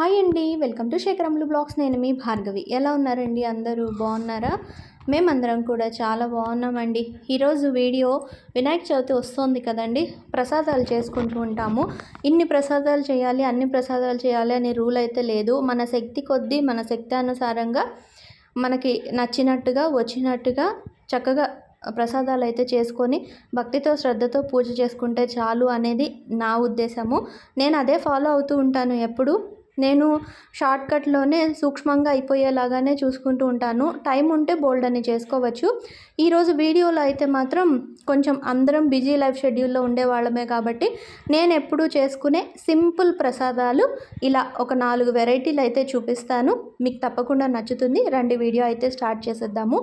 Hi అండి welcome to శేఖరములు blogs. నేను మీ భార్గవి. ఎలా ఉన్నారండి అందరూ? బాగున్నారా? మేమందరం కూడా చాలా బాగున్నామండి. ఈరోజు వీడియో వినాయక చవితి వస్తుంది కదండి. ప్రసాదాలు చేసుకుంటూ ఉంటాము. ఇన్ని ప్రసాదాలు చేయాలి అన్ని ప్రసాదాలు చేయాలి అనే రూల్ అయితే లేదు. మన శక్తి కొద్దీ మన శక్తి అనుసారంగా మనకి నచ్చినట్టుగా వచ్చినట్టుగా చక్కగా ప్రసాదాలు అయితే చేసుకొని భక్తితో శ్రద్ధతో పూజ చేసుకుంటే చాలు అనేది నా ఉద్దేశము. నేను అదే ఫాలో అవుతూ ఉంటాను ఎప్పుడు. నేను షార్ట్కట్లోనే సూక్ష్మంగా అయిపోయేలాగానే చూసుకుంటూ ఉంటాను. టైం ఉంటే బోల్డ్ అని చేసుకోవచ్చు. ఈరోజు వీడియోలో అయితే మాత్రం కొంచెం అందరం బిజీ లైఫ్ షెడ్యూల్లో ఉండేవాళ్ళమే కాబట్టి నేను ఎప్పుడూ చేసుకునే సింపుల్ ప్రసాదాలు ఇలా ఒక నాలుగు వెరైటీలు అయితే చూపిస్తాను. మీకు తప్పకుండా నచ్చుతుంది. రండి వీడియో అయితే స్టార్ట్ చేసేద్దాము.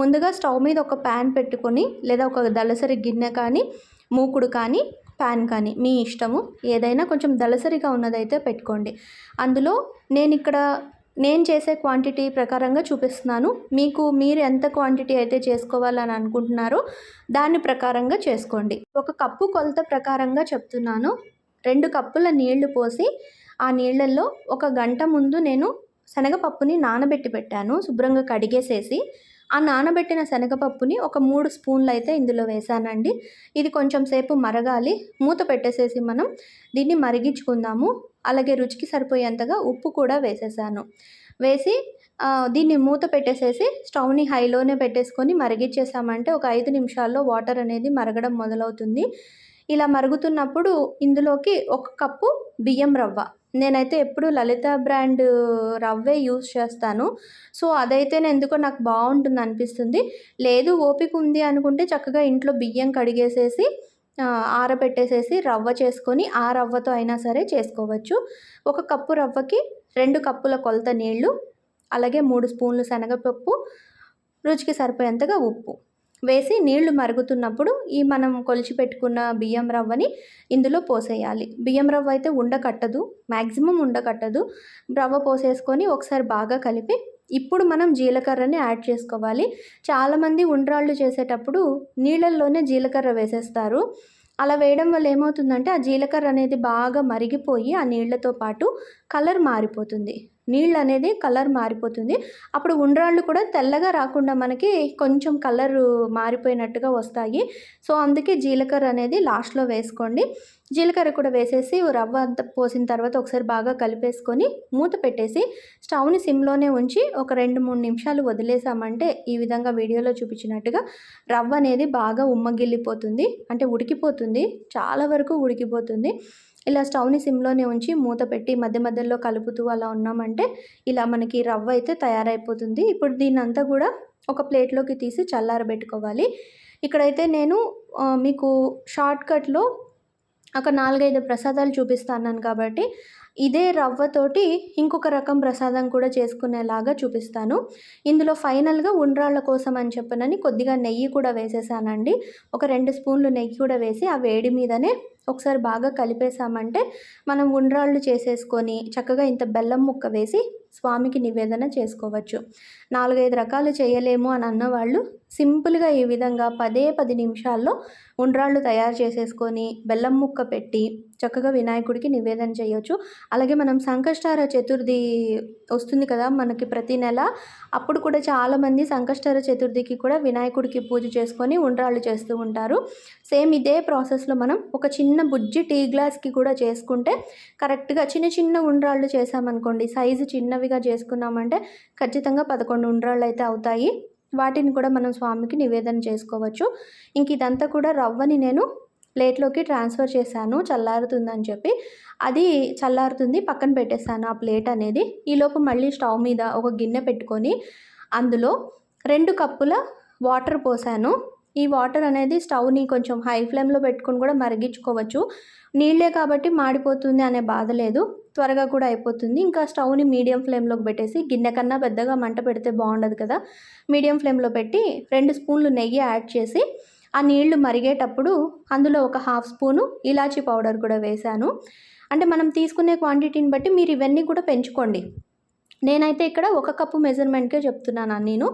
ముందుగా స్టవ్ మీద ఒక ప్యాన్ పెట్టుకొని లేదా ఒక దళసరి గిన్నె కానీ మూకుడు కానీ ప్యాన్ కానీ మీ ఇష్టము ఏదైనా కొంచెం దళసరిగా ఉన్నదైతే పెట్టుకోండి. అందులో నేను ఇక్కడ నేను చేసే క్వాంటిటీ ప్రకారంగా చూపిస్తున్నాను. మీకు మీరు ఎంత క్వాంటిటీ అయితే చేసుకోవాలని అనుకుంటున్నారో దాని ప్రకారంగా చేసుకోండి. ఒక కప్పు కొలత ప్రకారంగా చెప్తున్నాను. రెండు కప్పుల నీళ్ళు పోసి ఆ నీళ్ళల్లో ఒక గంట ముందు నేను శనగపప్పుని నానబెట్టి పెట్టాను. శుభ్రంగా కడిగేసేసి ఆ నానబెట్టిన శనగపప్పుని ఒక మూడు స్పూన్లు అయితే ఇందులో వేసానండి. ఇది కొంచెం సేపు మరగాలి. మూత పెట్టేసేసి మనం దీన్ని మరిగించుకుందాము. అలాగే రుచికి సరిపోయేంతగా ఉప్పు కూడా వేసేసాను. వేసి దీన్ని మూత పెట్టేసేసి స్టవ్ని హైలోనే పెట్టేసుకొని మరిగించేసామంటే ఒక ఐదు నిమిషాల్లో వాటర్ అనేది మరగడం మొదలవుతుంది. ఇలా మరుగుతున్నప్పుడు ఇందులోకి ఒక కప్పు బియ్యం రవ్వ నేనైతే ఎప్పుడు లలిత బ్రాండ్ రవ్వే యూస్ చేస్తాను. సో అదైతే ఎందుకో నాకు బాగుంటుంది అనిపిస్తుంది. లేదు ఓపిక ఉంది అనుకుంటే చక్కగా ఇంట్లో బియ్యం కడిగేసేసి ఆరబెట్టేసేసి రవ్వ చేసుకొని ఆ రవ్వతో అయినా సరే చేసుకోవచ్చు. ఒక కప్పు రవ్వకి రెండు కప్పుల కొలత నీళ్ళు అలాగే మూడు స్పూన్లు శనగపప్పు రుచికి సరిపోయేంతగా ఉప్పు. వేసి నీళ్ళు మరుగుతున్నప్పుడు ఈ మనం కొలిచి పెట్టుకున్న బియ్యం రవ్వని ఇందులో పోసేయాలి. బియ్యం రవ్వ అయితే ఉండకట్టదు మ్యాక్సిమం ఉండకట్టదు రవ్వ పోసేసుకొని ఒకసారి బాగా కలిపి ఇప్పుడు మనం జీలకర్రని యాడ్ చేసుకోవాలి. చాలామంది ఉండ్రాళ్ళు చేసేటప్పుడు నీళ్ళల్లోనే జీలకర్ర వేసేస్తారు. అలా వేయడం వల్ల ఏమవుతుందంటే ఆ జీలకర్ర అనేది బాగా మరిగిపోయి ఆ నీళ్ళతో పాటు కలర్ మారిపోతుంది. నీళ్ళు అనేది కలర్ మారిపోతుంది. అప్పుడు ఉండ్రాళ్ళు కూడా తెల్లగా రాకుండా మనకి కొంచెం కలర్ మారిపోయినట్టుగా వస్తాయి. సో అందుకే జీలకర్ర అనేది లాస్ట్లో వేసుకోండి. జీలకర్ర కూడా వేసేసి రవ్వ అంత పోసిన తర్వాత ఒకసారి బాగా కలిపేసుకొని మూత పెట్టేసి స్టవ్ని సిమ్లోనే ఉంచి ఒక రెండు మూడు నిమిషాలు వదిలేసామంటే ఈ విధంగా వీడియోలో చూపించినట్టుగా రవ్వ అనేది బాగా ఉమ్మగిల్లిపోతుంది. అంటే ఉడికిపోతుంది. చాలా వరకు ఉడికిపోతుంది. ఇలా స్టవ్ని సిమ్లోనే ఉంచి మూత పెట్టి మధ్య మధ్యలో కలుపుతూ అలా ఉన్నామంటే ఇలా మనకి రవ్వ అయితే తయారైపోతుంది. ఇప్పుడు దీన్నంతా కూడా ఒక ప్లేట్లోకి తీసి చల్లారబెట్టుకోవాలి. ఇక్కడైతే నేను మీకు షార్ట్కట్లో ఒక నాలుగైదు ప్రసాదాలు చూపిస్తాను కాబట్టి ఇదే రవ్వతోటి ఇంకొక రకం ప్రసాదం కూడా చేసుకునేలాగా చూపిస్తాను. ఇందులో ఫైనల్గా ఉండ్రాళ్ళ కోసం అని చెప్పనని కొద్దిగా నెయ్యి కూడా వేసేసానండి. ఒక రెండు స్పూన్లు నెయ్యి కూడా వేసి ఆ వేడి మీదనే ఒకసారి బాగా కలిపేసామంటే మనం ఉండ్రాళ్ళు చేసేసుకొని చక్కగా ఇంత బెల్లం ముక్క వేసి స్వామికి నివేదన చేసుకోవచ్చు. నాలుగైదు రకాలు చేయలేము అని అన్నవాళ్ళు సింపుల్గా ఈ విధంగా పదే పది నిమిషాల్లో ఉండ్రాళ్ళు తయారు చేసేసుకొని బెల్లం ముక్క పెట్టి చక్కగా వినాయకుడికి నివేదన చేయొచ్చు. అలాగే మనం సంకష్టార చతుర్థి వస్తుంది కదా మనకి ప్రతి నెల అప్పుడు కూడా చాలామంది సంకష్టార చతుర్థికి కూడా వినాయకుడికి పూజ చేసుకొని ఉండ్రాళ్ళు చేస్తూ ఉంటారు. సేమ్ ఇదే ప్రాసెస్లో మనం ఒక చిన్న బుజ్జి టీ గ్లాస్కి కూడా చేసుకుంటే కరెక్ట్గా చిన్న చిన్న ఉండ్రాళ్ళు చేసామనుకోండి సైజు చిన్నవిగా చేసుకున్నామంటే ఖచ్చితంగా పదకొండు ఉండ్రాళ్ళు అయితే అవుతాయి. వాటిని కూడా మనం స్వామికి నివేదన చేసుకోవచ్చు. ఇంక ఇదంతా కూడా రవ్వని నేను ప్లేట్లోకి ట్రాన్స్ఫర్ చేశాను చల్లారుతుందని చెప్పి. అది చల్లారుతుంది పక్కన పెట్టేస్తాను ఆ ప్లేట్ అనేది. ఈలోపు మళ్ళీ స్టవ్ మీద ఒక గిన్నె పెట్టుకొని అందులో రెండు కప్పుల వాటర్ పోసాను. ఈ వాటర్ అనేది స్టవ్ని కొంచెం హై ఫ్లేమ్లో పెట్టుకొని కూడా మరిగించుకోవచ్చు. నీళ్ళే కాబట్టి మాడిపోతుంది అనే బాధ లేదు. త్వరగా కూడా అయిపోతుంది. ఇంకా స్టవ్ని మీడియం ఫ్లేమ్లోకి పెట్టేసి గిన్నె కన్నా పెద్దగా మంట పెడితే బాగుండదు కదా. మీడియం ఫ్లేమ్లో పెట్టి రెండు స్పూన్లు నెయ్యి యాడ్ చేసి ఆ నీళ్ళు మరిగేటప్పుడు అందులో ఒక హాఫ్ స్పూను ఇలాచీ పౌడర్ కూడా వేశాను. అంటే మనం తీసుకునే క్వాంటిటీని బట్టి మీరు ఇవన్నీ కూడా పెంచుకోండి. నేనైతే ఇక్కడ ఒక కప్పు మెజర్మెంట్కే చెప్తున్నాను నేను.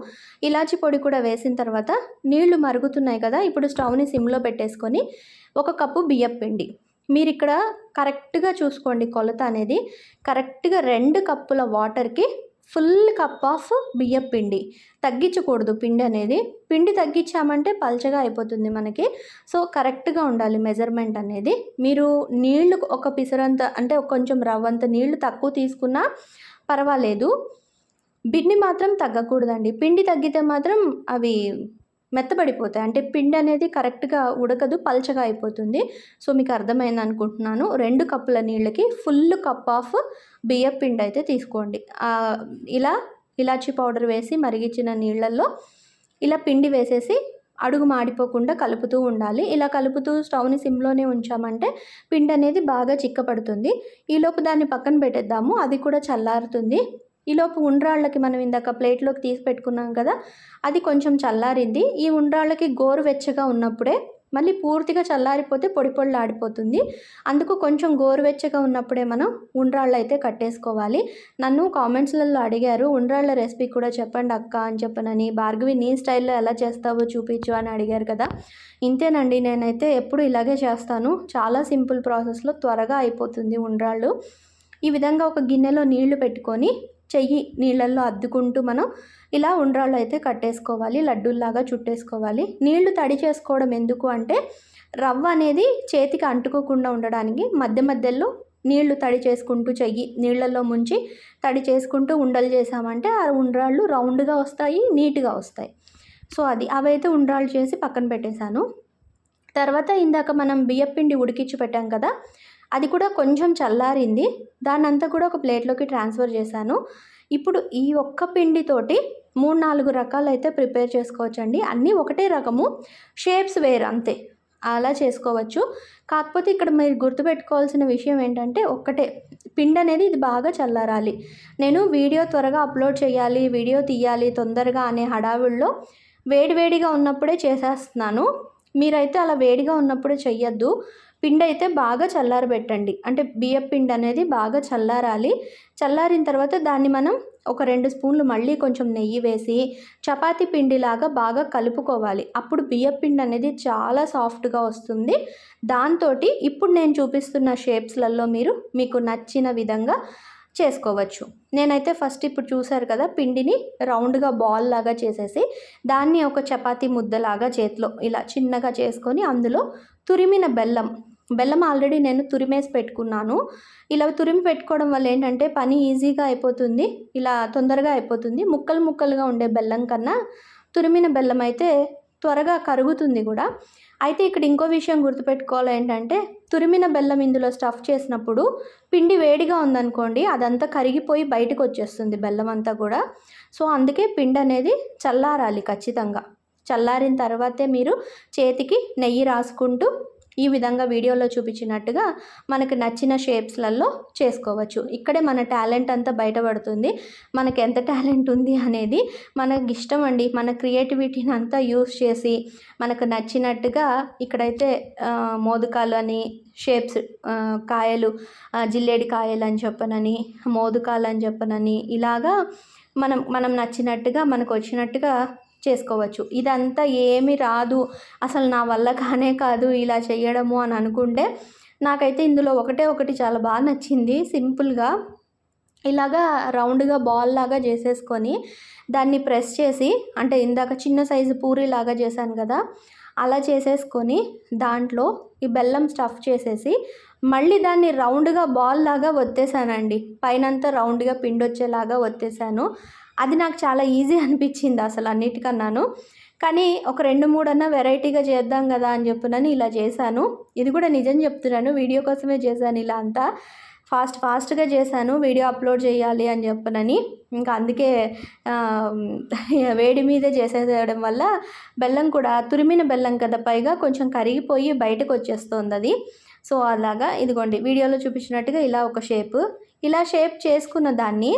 ఇలాచి పొడి కూడా వేసిన తర్వాత నీళ్ళు మరుగుతున్నాయి కదా ఇప్పుడు స్టవ్ని సిమ్లో పెట్టేసుకొని ఒక కప్పు బియ్యం పిండి. మీరు ఇక్కడ కరెక్ట్గా చూసుకోండి కొలత అనేది. కరెక్ట్గా రెండు కప్పుల వాటర్కి ఫుల్ కప్ ఆఫ్ బియ్యం పిండి. తగ్గించకూడదు పిండి అనేది. పిండి తగ్గించామంటే పల్చగా అయిపోతుంది మనకి. సో కరెక్ట్గా ఉండాలి మెజర్మెంట్ అనేది. మీరు నీళ్ళు ఒక పిసరంత అంటే కొంచెం రవ్వంత నీళ్ళు తక్కువ తీసుకున్నా పర్వాలేదు. పిండి మాత్రం తగ్గకూడదండి. పిండి తగ్గితే మాత్రం అవి మెత్తబడిపోతాయి. అంటే పిండి అనేది కరెక్ట్గా ఉడకదు పల్చగా అయిపోతుంది. సో మీకు అర్థమైంది అనుకుంటున్నాను. రెండు కప్పుల నీళ్ళకి ఫుల్ కప్ ఆఫ్ బియ్యం పిండి అయితే తీసుకోండి. ఇలా ఇలాచీ పౌడర్ వేసి మరిగించిన నీళ్ళల్లో ఇలా పిండి వేసేసి అడుగు మాడిపోకుండా కలుపుతూ ఉండాలి. ఇలా కలుపుతూ స్టవ్ని సిమ్లోనే ఉంచామంటే పిండి అనేది బాగా చిక్కపడుతుంది. ఈలోపు దాన్ని పక్కన పెట్టేద్దాము. అది కూడా చల్లారుతుంది. ఈలోపు ఉండ్రాళ్ళకి మనం ఇందాక ప్లేట్లోకి తీసి పెట్టుకున్నాం కదా అది కొంచెం చల్లారింది. ఈ ఉండ్రాళ్ళకి గోరువెచ్చగా ఉన్నప్పుడే మళ్ళీ పూర్తిగా చల్లారిపోతే పొడి పొడిలు ఆడిపోతుంది. అందుకు కొంచెం గోరువెచ్చగా ఉన్నప్పుడే మనం ఉండ్రాళ్ళు అయితే కట్టేసుకోవాలి. నన్ను కామెంట్స్లలో అడిగారు ఉండ్రాళ్ళ రెసిపీ కూడా చెప్పండి అక్క అని చెప్పనని. భార్గవి నీ స్టైల్లో ఎలా చేస్తావో చూపించు అని అడిగారు కదా. ఇంతేనండి నేనైతే ఎప్పుడు ఇలాగే చేస్తాను. చాలా సింపుల్ ప్రాసెస్లో త్వరగా అయిపోతుంది ఉండ్రాళ్ళు. ఈ విధంగా ఒక గిన్నెలో నీళ్ళు పెట్టుకొని చెయ్యి నీళ్ళల్లో అద్దుకుంటూ మనం ఇలా ఉండ్రాళ్ళు అయితే కట్టేసుకోవాలి లడ్డూల్లాగా చుట్టేసుకోవాలి. నీళ్ళు తడి చేసుకోవడం ఎందుకు అంటే రవ్వ అనేది చేతికి అంటుకోకుండా ఉండడానికి మధ్య మధ్యలో నీళ్ళు తడి చేసుకుంటూ చెయ్యి నీళ్ళల్లో ముంచి తడి చేసుకుంటూ ఉండలు చేసామంటే ఆ ఉండ్రాళ్ళు రౌండ్గా వస్తాయి నీట్గా వస్తాయి. సో అది అవైతే ఉండ్రాళ్ళు చేసి పక్కన పెట్టేశాను. తర్వాత ఇందాక మనం బియ్యపిండి ఉడికించి పెట్టాం కదా అది కూడా కొంచెం చల్లారింది. దాన్ని అంతా కూడా ఒక ప్లేట్లోకి ట్రాన్స్ఫర్ చేశాను. ఇప్పుడు ఈ ఒక్క పిండితోటి మూడు నాలుగు రకాలు అయితే ప్రిపేర్ చేసుకోవచ్చండి. అన్నీ ఒకటే రకము. షేప్స్ వేరు అంతే. అలా చేసుకోవచ్చు. కాకపోతే ఇక్కడ మీరు గుర్తుపెట్టుకోవాల్సిన విషయం ఏంటంటే ఒక్కటే. పిండి అనేది ఇది బాగా చల్లారాలి. నేను వీడియో త్వరగా అప్లోడ్ చేయాలి వీడియో తీయాలి తొందరగా అనే హడావిడిలో వేడివేడిగా ఉన్నప్పుడే చేసేస్తున్నాను. మీరైతే అలా వేడిగా ఉన్నప్పుడే చెయ్యొద్దు. పిండి అయితే బాగా చల్లారబెట్టండి. అంటే బియ్యం పిండి అనేది బాగా చల్లారాలి. చల్లారిన తర్వాత దాన్ని మనం ఒక రెండు స్పూన్లు మళ్ళీ కొంచెం నెయ్యి వేసి చపాతి పిండిలాగా బాగా కలుపుకోవాలి. అప్పుడు బియ్యం పిండి అనేది చాలా సాఫ్ట్గా వస్తుంది. దాంతో ఇప్పుడు నేను చూపిస్తున్న షేప్స్లలో మీరు మీకు నచ్చిన విధంగా చేసుకోవచ్చు. నేనైతే ఫస్ట్ ఇప్పుడు చూసారు కదా పిండిని రౌండ్గా బాల్ లాగా చేసేసి దాన్ని ఒక చపాతీ ముద్దలాగా చేతిలో ఇలా చిన్నగా చేసుకొని అందులో తురిమిన బెల్లం బెల్లం ఆల్రెడీ నేను తురిమేసి పెట్టుకున్నాను. ఇలా తురిమి పెట్టుకోవడం వల్ల ఏంటంటే పని ఈజీగా అయిపోతుంది ఇలా తొందరగా అయిపోతుంది. ముక్కలు ముక్కలుగా ఉండే బెల్లం కన్నా తురిమిన బెల్లం అయితే త్వరగా కరుగుతుంది కూడా. అయితే ఇక్కడ ఇంకో విషయం గుర్తుపెట్టుకోవాలి ఏంటంటే తురిమిన బెల్లం ఇందులో స్టఫ్ చేసినప్పుడు పిండి వేడిగా ఉందనుకోండి అదంతా కరిగిపోయి బయటకు వచ్చేస్తుంది బెల్లం అంతా కూడా. సో అందుకే పిండి అనేది చల్లారాలి ఖచ్చితంగా. చల్లారిన తర్వాతే మీరు చేతికి నెయ్యి రాసుకుంటూ ఈ విధంగా వీడియోలో చూపించినట్టుగా మనకు నచ్చిన షేప్స్లలో చేసుకోవచ్చు. ఇక్కడే మన టాలెంట్ అంతా బయటపడుతుంది. మనకి ఎంత టాలెంట్ ఉంది అనేది మనకి ఇష్టం అండి. మన క్రియేటివిటీని అంతా యూస్ చేసి మనకు నచ్చినట్టుగా ఇక్కడైతే మోదకాలు అని షేప్స్ కాయలు జిల్లేడి కాయలు అని చెప్పనని మోదకాలు అని చెప్పనని ఇలాగా మనం మనం నచ్చినట్టుగా మనకు వచ్చినట్టుగా చేసుకోవచ్చు. ఇదంతా ఏమి రాదు. అసలు నా వల్ల కానే కాదు ఇలా చేయడము అని అనుకుంటే నాకైతే ఇందులో ఒకటే ఒకటి చాలా బాగా నచ్చింది. సింపుల్గా ఇలాగా రౌండ్గా బాల్ లాగా చేసేసుకొని దాన్ని ప్రెస్ చేసి అంటే ఇందాక చిన్న సైజు పూరి లాగా చేశాను కదా అలా చేసేసుకొని దాంట్లో ఈ బెల్లం స్టఫ్ చేసేసి మళ్ళీ దాన్ని రౌండ్గా బాల్ లాగా ఒత్తేసానండి. పైనంతా రౌండ్గా పిండి వచ్చేలాగా ఒత్తేసాను. అది నాకు చాలా ఈజీ అనిపించింది అసలు అన్నిటికన్నాను. కానీ ఒక రెండు మూడు అన్న వెరైటీగా చేద్దాం కదా అని చెప్పునని ఇలా చేశాను. ఇది కూడా నిజం చెప్తున్నాను. వీడియో కోసమే చేశాను ఇలా అంతా. ఫాస్ట్ ఫాస్ట్గా చేశాను. వీడియో అప్లోడ్ చేయాలి అని చెప్పనని. ఇంకా అందుకే వేడి మీదే చేసేయడం వల్ల బెల్లం కూడా తురిమిన బెల్లం కదా పైగా కొంచెం కరిగిపోయి బయటకు వచ్చేస్తుంది అది. సో అలాగా ఇదిగోండి వీడియోలో చూపించినట్టుగా ఇలా ఒక షేప్. ఇలా షేప్ చేసుకున్న దాన్ని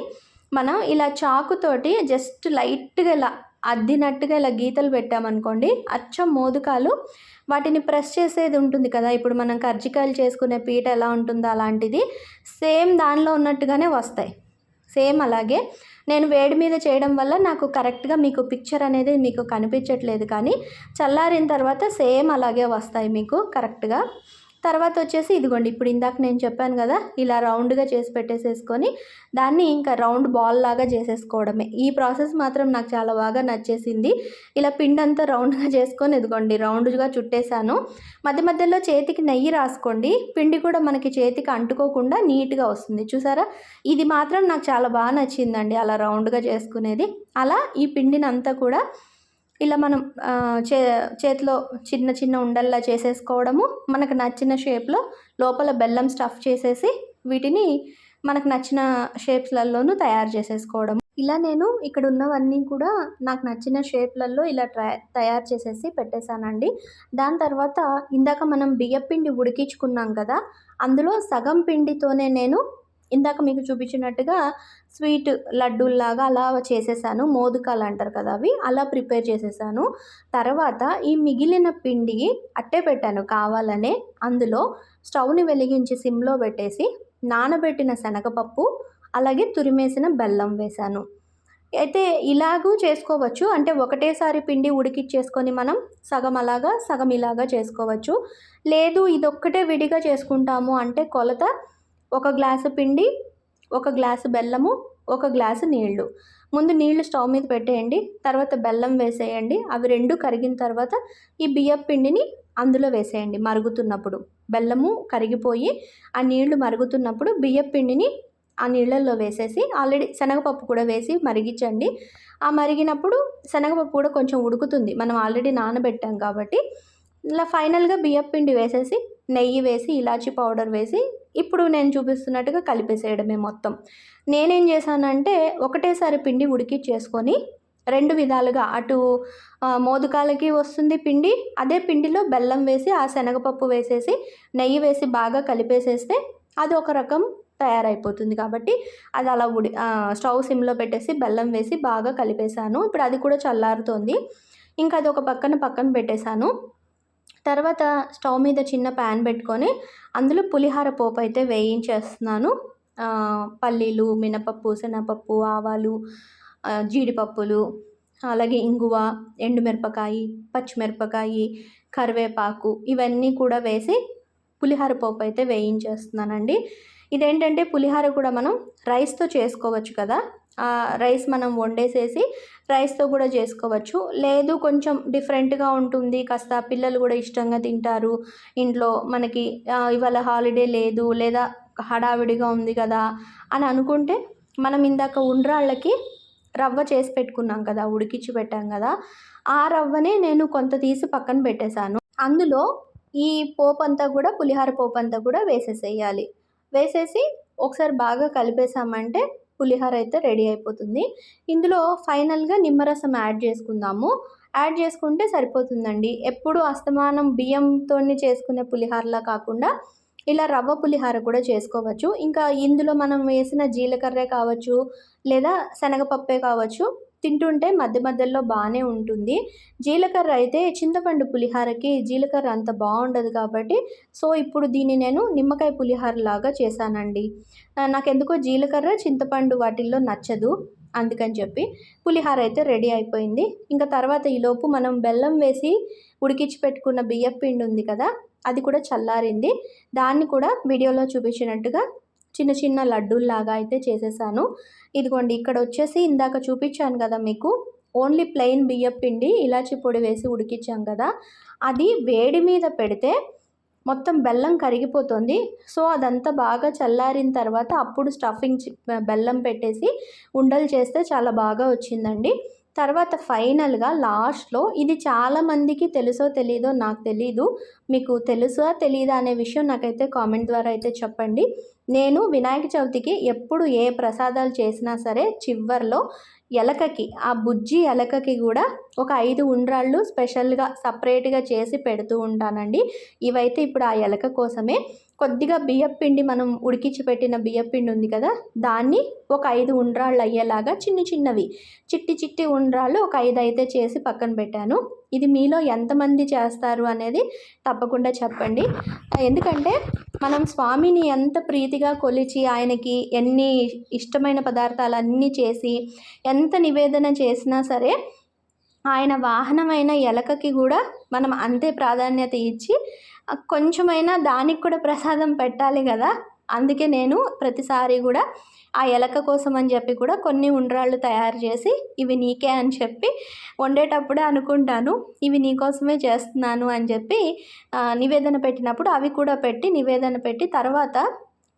మనం ఇలా చాకుతోటి జస్ట్ లైట్గా ఇలా అద్దినట్టుగా ఇలా గీతలు పెట్టామనుకోండి అచ్చం మోదుకాలు వాటిని ప్రెస్ చేసేది ఉంటుంది కదా. ఇప్పుడు మనం కర్జికాయలు చేసుకునే పీట ఎలా ఉంటుందో అలాంటిది సేమ్ దానిలో ఉన్నట్టుగానే వస్తాయి. సేమ్ అలాగే నేను వేడి మీద చేయడం వల్ల నాకు కరెక్ట్గా మీకు పిక్చర్ అనేది మీకు కనిపించట్లేదు కానీ చల్లారిన తర్వాత సేమ్ అలాగే వస్తాయి మీకు కరెక్ట్గా. తర్వాత వచ్చేసి ఇదిగోండి ఇప్పుడు ఇందాక నేను చెప్పాను కదా ఇలా రౌండ్గా చేసి పెట్టేసేసుకొని దాన్ని ఇంకా రౌండ్ బాల్ లాగా చేసేసుకోవడమే. ఈ ప్రాసెస్ మాత్రం నాకు చాలా బాగా నచ్చేసింది. ఇలా పిండి అంతా రౌండ్గా చేసుకొని ఇదిగోండి రౌండ్గా చుట్టేశాను. మధ్య మధ్యలో చేతికి నెయ్యి రాసుకోండి. పిండి కూడా మనకి చేతికి అంటుకోకుండా నీట్గా వస్తుంది. చూసారా? ఇది మాత్రం నాకు చాలా బాగా నచ్చిందండి అలా రౌండ్గా చేసుకునేది. అలా ఈ పిండిని అంతా కూడా ఇలా మనం చే చేతిలో చిన్న చిన్న ఉండల్లా చేసేసుకోవడము మనకు నచ్చిన షేప్లో లోపల బెల్లం స్టఫ్ చేసేసి వీటిని మనకు నచ్చిన షేప్స్లలోనూ తయారు చేసేసుకోవడం ఇలా నేను ఇక్కడ ఉన్నవన్నీ కూడా నాకు నచ్చిన షేప్లలో ఇలా ట్రై తయారు చేసేసి పెట్టేశానండి. దాని తర్వాత ఇందాక మనం బియ్యపిండి ఉడికించుకున్నాం కదా అందులో సగం పిండితోనే నేను ఇందాక మీకు చూపించినట్టుగా స్వీట్ లడ్డూల్లాగా అలా చేసేసాను మోదుకాలు అంటారు కదా అవి అలా ప్రిపేర్ చేసేసాను. తర్వాత ఈ మిగిలిన పిండి అట్టే పెట్టాను కావాలనే అందులో స్టవ్ని వెలిగించి సిమ్లో పెట్టేసి నానబెట్టిన శనగపప్పు అలాగే తురిమేసిన బెల్లం వేశాను. అయితే ఇలాగూ చేసుకోవచ్చు అంటే ఒకటేసారి పిండి ఉడికిచ్చేసుకొని మనం సగం అలాగా సగం ఇలాగా చేసుకోవచ్చు. లేదు ఇదొక్కటే విడిగా చేసుకుంటాము అంటే కొలత ఒక గ్లాసు పిండి ఒక గ్లాసు బెల్లము ఒక గ్లాసు నీళ్ళు. ముందు నీళ్ళు స్టవ్ మీద పెట్టేయండి తర్వాత బెల్లం వేసేయండి. అవి రెండు కరిగిన తర్వాత ఈ బియ్యం పిండిని అందులో వేసేయండి మరుగుతున్నప్పుడు. బెల్లము కరిగిపోయి ఆ నీళ్ళు మరుగుతున్నప్పుడు బియ్యం పిండిని ఆ నీళ్ళల్లో వేసేసి ఆల్రెడీ శనగపప్పు కూడా వేసి మరిగించండి. ఆ మరిగినప్పుడు శనగపప్పు కూడా కొంచెం ఉడుకుతుంది. మనం ఆల్రెడీ నానబెట్టాం కాబట్టి ఇలా ఫైనల్గా బియ్యం పిండి వేసేసి నెయ్యి వేసి ఇలాచీ పౌడర్ వేసి ఇప్పుడు నేను చూపిస్తున్నట్టుగా కలిపేసేయడమే మొత్తం. నేనేం చేశానంటే ఒకటేసారి పిండి ఉడికి చేసుకొని రెండు విధాలుగా అటు మోదకాలకి వస్తుంది పిండి అదే పిండిలో బెల్లం వేసి ఆ శనగపప్పు వేసేసి నెయ్యి వేసి బాగా కలిపేసేస్తే అది ఒక రకం తయారైపోతుంది కాబట్టి అది అలా ఉడి స్టవ్ సిమ్లో పెట్టేసి బెల్లం వేసి బాగా కలిపేశాను. ఇప్పుడు అది కూడా చల్లారుతోంది. ఇంకా అది ఒక పక్కన పక్కన పెట్టేశాను. తర్వాత స్టవ్ మీద చిన్న ప్యాన్ పెట్టుకొని అందులో పులిహార పోపు అయితే వేయించేస్తున్నాను. పల్లీలు మినపప్పు శనగపప్పు ఆవాలు జీడిపప్పులు అలాగే ఇంగువ ఎండుమిరపకాయి పచ్చిమిరపకాయి కరివేపాకు ఇవన్నీ కూడా వేసి పులిహార పోపు అయితే వేయించేస్తున్నానండి. ఇదేంటంటే పులిహార కూడా మనం రైస్తో చేసుకోవచ్చు కదా. రైస్ మనం వండేసేసి రైస్తో కూడా చేసుకోవచ్చు. లేదు కొంచెం డిఫరెంట్గా ఉంటుంది. కాస్త పిల్లలు కూడా ఇష్టంగా తింటారు. ఇంట్లో మనకి ఇవాళ హాలిడే లేదు లేదా హడావిడిగా ఉంది కదా అని అనుకుంటే మనం ఇందాక ఉండ్రాళ్ళకి రవ్వ చేసి పెట్టుకున్నాం కదా ఉడికించి పెట్టాం కదా ఆ రవ్వనే నేను కొంత తీసి పక్కన పెట్టేశాను. అందులో ఈ పోపు అంతా కూడా పులిహార పోపు అంతా కూడా వేసేసేయాలి. వేసేసి ఒకసారి బాగా కలిపేసామంటే పులిహోర అయితే రెడీ అయిపోతుంది. ఇందులో ఫైనల్గా నిమ్మరసం యాడ్ చేసుకుందాము. యాడ్ చేసుకుంటే సరిపోతుందండి. ఎప్పుడు అస్తమానం బియ్యంతో చేసుకునే పులిహోరలా కాకుండా ఇలా రవ్వ పులిహోర కూడా చేసుకోవచ్చు. ఇంకా ఇందులో మనం వేసిన జీలకర్రే కావచ్చు లేదా శనగపప్పే కావచ్చు తింటుంటే మధ్య మధ్యలో బాగానే ఉంటుంది. జీలకర్ర అయితే చింతపండు పులిహోరకి జీలకర్ర అంత బాగుండదు కాబట్టి సో ఇప్పుడు దీన్ని నేను నిమ్మకాయ పులిహోర లాగా చేశానండి నాకెందుకో జీలకర్ర చింతపండు వాటిల్లో నచ్చదు అందుకని చెప్పి పులిహోర అయితే రెడీ అయిపోయింది. ఇంకా తర్వాత ఈలోపు మనం బెల్లం వేసి ఉడికించి పెట్టుకున్న బియ్యం పిండి ఉంది కదా అది కూడా చల్లారింది. దాన్ని కూడా వీడియోలో చూపించినట్టుగా చిన్న చిన్న లడ్డూల్లాగా అయితే చేసేసాను. ఇదిగోండి ఇక్కడ వచ్చేసి ఇందాక చూపించాను కదా మీకు ఓన్లీ ప్లెయిన్ బియ్యం పిండి ఇలాచి పొడి వేసి ఉడికించాం కదా. అది వేడి మీద పెడితే మొత్తం బెల్లం కరిగిపోతుంది. సో అదంతా బాగా చల్లారిన తర్వాత అప్పుడు స్టఫింగ్ బెల్లం పెట్టేసి ఉండలు చేస్తే చాలా బాగా వచ్చిందండి. తర్వాత ఫైనల్గా లాస్ట్లో ఇది చాలా మందికి తెలుసో తెలీదో నాకు తెలీదు. మీకు తెలుసా తెలీదా అనే విషయం నాకైతే కామెంట్ ద్వారా అయితే చెప్పండి. నేను వినాయక చవితికి ఎప్పుడు ఏ ప్రసాదాలు చేసినా సరే చివర్లో ఎలకకి ఆ బుజ్జి ఎలకకి కూడా ఒక ఐదు ఉండ్రాళ్ళు స్పెషల్గా సపరేట్గా చేసి పెడుతూ ఉంటానండి. ఇవైతే ఇప్పుడు ఆ ఎలక కోసమే. కొద్దిగా బియ్యం పిండి మనం ఉడికించి పెట్టిన బియ్యం పిండి ఉంది కదా దాన్ని ఒక ఐదు ఉండ్రాళ్ళు అయ్యేలాగా చిన్న చిన్నవి చిట్టి చిట్టి ఉండ్రాళ్ళు ఒక ఐదు అయితే చేసి పక్కన పెట్టాను. ఇది మీలో ఎంతమంది చేస్తారు అనేది తప్పకుండా చెప్పండి. ఎందుకంటే మనం స్వామిని ఎంత ప్రీతిగా కొలిచి ఆయనకి ఎన్ని ఇష్టమైన పదార్థాలు అన్నీ చేసి ఎంత నివేదన చేసినా సరే ఆయన వాహనమైన ఎలకకి కూడా మనం అంతే ప్రాధాన్యత ఇచ్చి కొంచెమైనా దానికి కూడా ప్రసాదం పెట్టాలి కదా. అందుకే నేను ప్రతిసారి కూడా ఆ ఎలక కోసం అని చెప్పి కూడా కొన్ని ఉండ్రాళ్ళు తయారు చేసి ఇవి నీకే అని చెప్పి వండేటప్పుడే అనుకుంటాను. ఇవి నీకోసమే చేస్తున్నాను అని చెప్పి నివేదన పెట్టినప్పుడు అవి కూడా పెట్టి నివేదన పెట్టి తర్వాత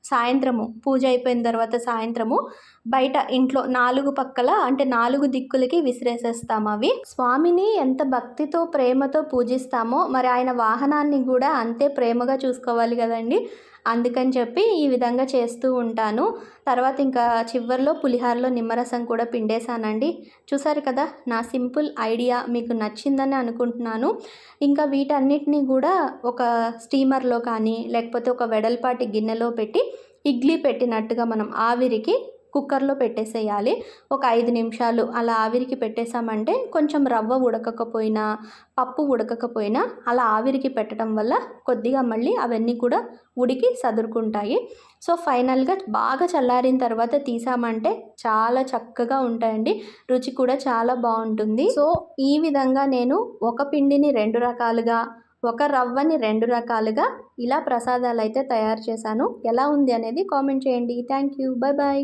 సాయంత్రము పూజ అయిపోయిన తర్వాత సాయంత్రము బయట ఇంట్లో నాలుగు పక్కల అంటే నాలుగు దిక్కులకి విసిరేసేస్తాం అవి. స్వామిని ఎంత భక్తితో ప్రేమతో పూజిస్తామో మరి ఆయన వాహనాన్ని కూడా అంతే ప్రేమగా చూసుకోవాలి కదండి. అందుకని చెప్పి ఈ విధంగా చేస్తూ ఉంటాను. తర్వాత ఇంకా చివరిలో పులిహారలో నిమ్మరసం కూడా పిండేశానండి. చూసారు కదా నా సింపుల్ ఐడియా మీకు నచ్చిందని అనుకుంటున్నాను. ఇంకా వీటన్నిటిని కూడా ఒక స్టీమర్లో కానీ లేకపోతే ఒక వెడల్పాటి గిన్నెలో పెట్టి ఇడ్లీ పెట్టినట్టుగా మనం ఆవిరికి కుక్కర్లో పెట్టేసేయాలి. ఒక ఐదు నిమిషాలు అలా ఆవిరికి పెట్టేసామంటే కొంచెం రవ్వ ఉడకకపోయినా పప్పు ఉడకకపోయినా అలా ఆవిరికి పెట్టడం వల్ల కొద్దిగా మళ్ళీ అవన్నీ కూడా ఉడికి సదురుకుంటాయి. సో ఫైనల్గా బాగా చల్లారిన తర్వాత తీసామంటే చాలా చక్కగా ఉంటాయండి. రుచి కూడా చాలా బాగుంటుంది. సో ఈ విధంగా నేను ఒక పిండిని రెండు రకాలుగా ఒక రవ్వని రెండు రకాలుగా ఇలా ప్రసాదాలు అయితే తయారు చేశాను. ఎలా ఉంది అనేది కామెంట్ చేయండి. Thank you. Bye bye